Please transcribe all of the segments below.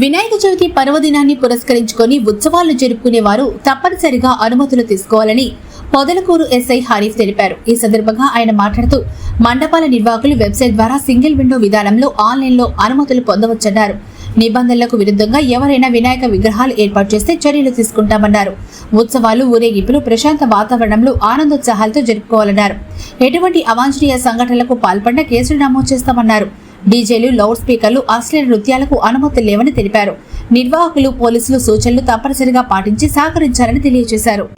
వినాయక చవితి పర్వదినాన్ని పురస్కరించుకొని ఉత్సవాలు జరుపుకునే వారు తప్పనిసరిగా అనుమతులు తీసుకోవాలని పొదలకూరు ఎస్ఐ హరీఫ్ తెలిపారు. ఈ సందర్భంగా ఆయన మాట్లాడుతూ మండపాల నిర్వాహకులు వెబ్సైట్ ద్వారా సింగిల్ విండో విధానంలో ఆన్లైన్లో అనుమతులు పొందవచ్చన్నారు. నిబంధనలకు విరుద్ధంగా ఎవరైనా వినాయక విగ్రహాలు ఏర్పాటు చేస్తే చర్యలు తీసుకుంటామన్నారు. ఉత్సవాలు ఊరేగింపులు ప్రశాంత వాతావరణంలో ఆనందోత్సాహాలతో జరుపుకోవాలన్నారు. ఎటువంటి అవాంఛనీయ సంఘటనలకు పాల్పడిన కేసులు నమోదు చేస్తామన్నారు. డీజేలు లౌడ్ స్పీకర్లు అశ్లీల నృత్యాలకు అనుమతులు లేవని తెలిపారు. నిర్వాహకులు పోలీసులు సూచనలు తప్పనిసరిగా పాటించి సహకరించాలని తెలియజేశారు.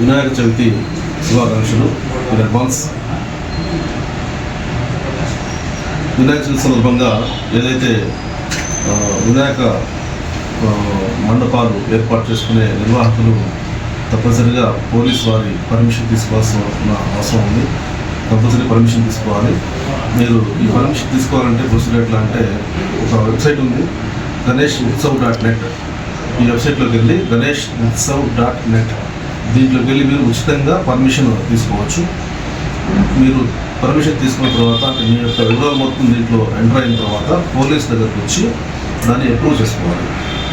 వినాయక చవితి శుభాకాంక్షలు. In advance. వినాయక చవితి సందర్భంగా ఏదైతే వినాయక మండపాలు ఏర్పాటు చేసుకునే నిర్వాహకులు తప్పనిసరిగా పోలీస్ వారి పర్మిషన్ తీసుకోవాల్సిన అవసరం ఉంది. కంపల్సరీ పర్మిషన్ తీసుకోవాలి. మీరు ఈ పర్మిషన్ తీసుకోవాలంటే ప్రొసీజర్ ఎట్లా అంటే ఒక వెబ్సైట్ ఉంది గణేష్ ఉత్సవ్ డాట్ నెట్. ఈ వెబ్సైట్లోకి వెళ్ళి గణేష్ ఉత్సవ్ డాట్ నెట్. దీంట్లోకి వెళ్ళి మీరు ఉచితంగా పర్మిషన్ తీసుకోవచ్చు. మీరు పర్మిషన్ తీసుకున్న తర్వాత మీ యొక్క వివరాలు మొత్తం దీంట్లో ఎంటర్ అయిన తర్వాత పోలీస్ దగ్గరకు వచ్చి దాన్ని అప్రూవ్ చేసుకోవాలి.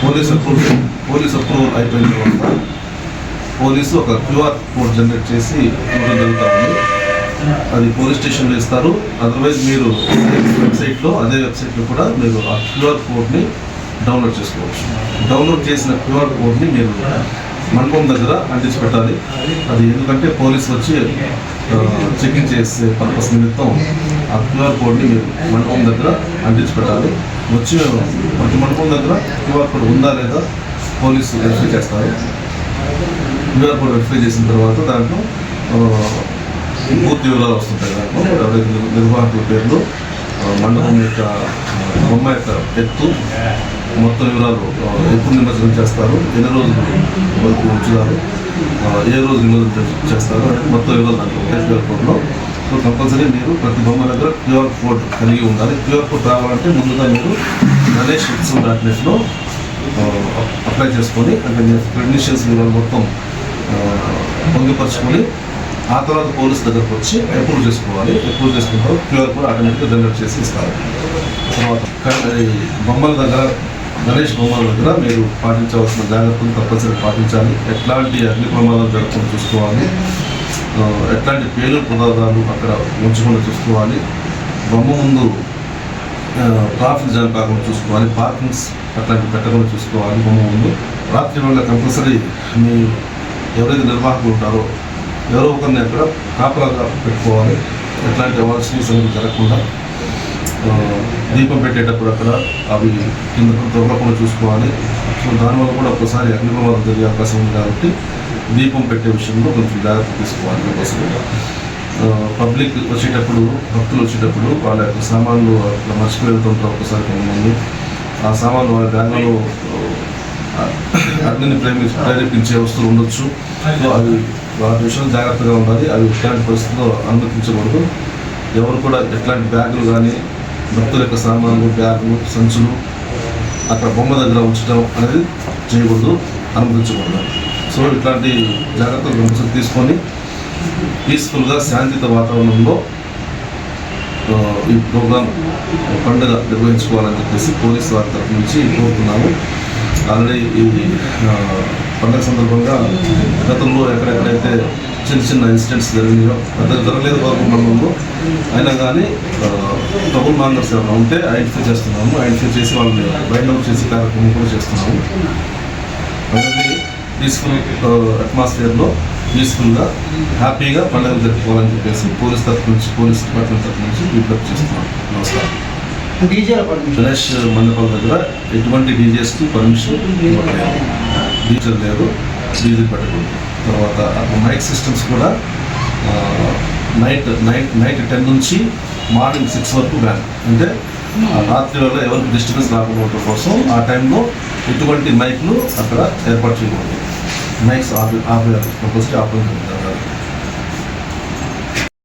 పోలీస్ అప్రూవ్ పోలీస్ అప్రూవల్ అయిపోయిన తర్వాత పోలీసు ఒక క్యూఆర్ కోడ్ జనరేట్ చేసి ఇవ్వడం అది పోలీస్ స్టేషన్లో ఇస్తారు. అదర్వైజ్ మీరు వెబ్సైట్లో అదే వెబ్సైట్లో కూడా మీరు ఆ క్యూఆర్ కోడ్ని డౌన్లోడ్ చేసుకోవచ్చు. డౌన్లోడ్ చేసిన క్యూఆర్ కోడ్ని మీరు మండపం దగ్గర అంటించి పెట్టాలి అది ఎందుకంటే పోలీసు వచ్చి చెకింగ్ చేసే పర్పస్ నిమిత్తం ఆ క్యూఆర్ కోడ్ని మండపం దగ్గర అంటించి పెట్టాలి వచ్చి ప్రతి మండపం దగ్గర క్యూఆర్ కోడ్ ఉందా లేదా పోలీసు వెరిఫై చేస్తారు. క్యూఆర్ కోడ్ వెరిఫై చేసిన తర్వాత దాంట్లో పూర్తి వివరాలు వస్తుంటాయి దాంట్లో. నిర్వాహకుల పేర్లు మండపం యొక్క బొమ్మ యొక్క ఎత్తు మొత్తం వివరాలు ఎప్పుడు నిమజ్జనం చేస్తారు ఎన్ని రోజులు వరకు ఉంచుతారు ఏ రోజు నిమజ్జనం చేస్తారు మొత్తం వివరాలు దాంట్లో కోడ్లో సో కంపల్సరీ మీరు ప్రతి బొమ్మ దగ్గర క్యూఆర్ కోడ్ కలిగి ఉండాలి. క్యూఆర్ కోడ్ రావాలంటే ముందుగా మీరు గణేష్ ఉత్సవ్ డాట్ నెట్లో అప్లై చేసుకొని అంటే మీ క్రెడిషియల్స్ వివరాలు మొత్తం పొంగిపరచుకొని పొందుపరుచుకొని ఆ తర్వాత పోలీస్ దగ్గరకు వచ్చి అప్రూవ్ చేసుకోవాలి. అప్రూవ్ చేసుకుంటారు క్యూఆర్ కోడ్ ఆటోమేటిక్గా జనరేట్ చేసి ఇస్తారు. తర్వాత ఈ బొమ్మల దగ్గర గణేష్ బొమ్మల దగ్గర మీరు పాటించవలసిన జాగ్రత్తలు తప్పనిసరి పాటించాలి. ఎట్లాంటి అగ్ని ప్రమాదాలు జరగకుండా చూసుకోవాలి. ఎట్లాంటి పేలు పదార్థాలు అక్కడ ఉంచకుండా చూసుకోవాలి. బొమ్మ ముందు ట్రాఫిక్ జామ్ కాకుండా చూసుకోవాలి. పార్కింగ్స్ అట్లాంటివి పెట్టకుండా చూసుకోవాలి బొమ్మ ముందు. రాత్రి వేళ కంపల్సరీ మీ ఎవరైతే నిర్వాహకులు ఉంటారో ఎవరో ఒకరిని అక్కడ కాపలాగా పెట్టుకోవాలి. ఎట్లాంటి అవాల్సిన సంగతి జరగకుండా దీపం పెట్టేటప్పుడు అక్కడ అవి కింద దొరకకుండా చూసుకోవాలి. సో దానివల్ల కూడా ఒకసారి అగ్ని ప్రమాదం జరిగే అవకాశం ఉంది కాబట్టి దీపం పెట్టే విషయంలో కొంచెం జాగ్రత్త తీసుకోవాలి కంపల్సరీగా. పబ్లిక్ వచ్చేటప్పుడు భక్తులు వచ్చేటప్పుడు వాళ్ళ యొక్క సామాన్లు అక్కడ మర్చిపోయి వెళ్తుంటారు ఒకసారి కొంతమంది ఆ సామాన్లు వాళ్ళ బ్యాగ్లో అగ్నిని ప్రేమి ప్రేరేపించే వస్తువులు ఉండొచ్చు. సో అవి వాటి విషయంలో జాగ్రత్తగా ఉండాలి. అవి ఎట్లాంటి పరిస్థితుల్లో అనుమతించకూడదు. ఎవరు కూడా ఎట్లాంటి బ్యాగులు కానీ భక్తుల యొక్క సామాన్లు బ్యాగులు సంచులు అక్కడ బొమ్మ దగ్గర ఉంచడం అనేది చేయకూడదు అనుమతించకూడదు. సో ఇట్లాంటి జాగ్రత్తలు కంపల్సరీ తీసుకొని పీస్ఫుల్గా శాంతిత వాతావరణంలో ఈ ప్రోగ్రాం పండుగ నిర్వహించుకోవాలని చెప్పేసి పోలీస్ వారి తరఫు నుంచి కోరుతున్నాము. ఆల్రెడీ ఈ పండుగ సందర్భంగా గతంలో ఎక్కడెక్కడైతే చిన్న చిన్న ఇన్సిడెంట్స్ జరిగినాయో పెద్దగా జరగలేదు వరకు మండలంలో అయినా కానీ ట్రబుల్ మాంగర్స్ ఎవరైనా ఉంటే ఐడెంటిఫై చేస్తున్నాము. ఐడెంటిఫై చేసి వాళ్ళని బైండ్ అవుట్ చేసి కార్యక్రమం కూడా చేస్తున్నాము. అందరినీ పీస్ఫుల్ అట్మాస్ఫియర్లో పీస్ఫుల్గా హ్యాపీగా పండుగలు జరుపుకోవాలని చెప్పేసి పోలీస్ తరఫు నుంచి పోలీస్ డిపార్ట్మెంట్ తరఫు నుంచి విజ్ఞప్తి చేస్తున్నాం. నమస్కారం. గణేష్ మండపం దగ్గర ఎటువంటి డీజేస్కి పర్మిషన్ డీజే లేదు. డీజే పెట్టకూడదు తర్వాత మైక్ సిస్టమ్స్ కూడా నైట్ నైట్ నైట్ టెన్ నుంచి మార్నింగ్ సిక్స్ వరకు బ్యాన్ అంటే ఆ రాత్రి వేళ ఎవరికి డిస్టర్బెన్స్ రాకుండా ఉండటం కోసం ఆ టైంలో ఎటువంటి మైక్లు అక్కడ ఏర్పాటు చేయకూడదు. Mikes off off compulsory off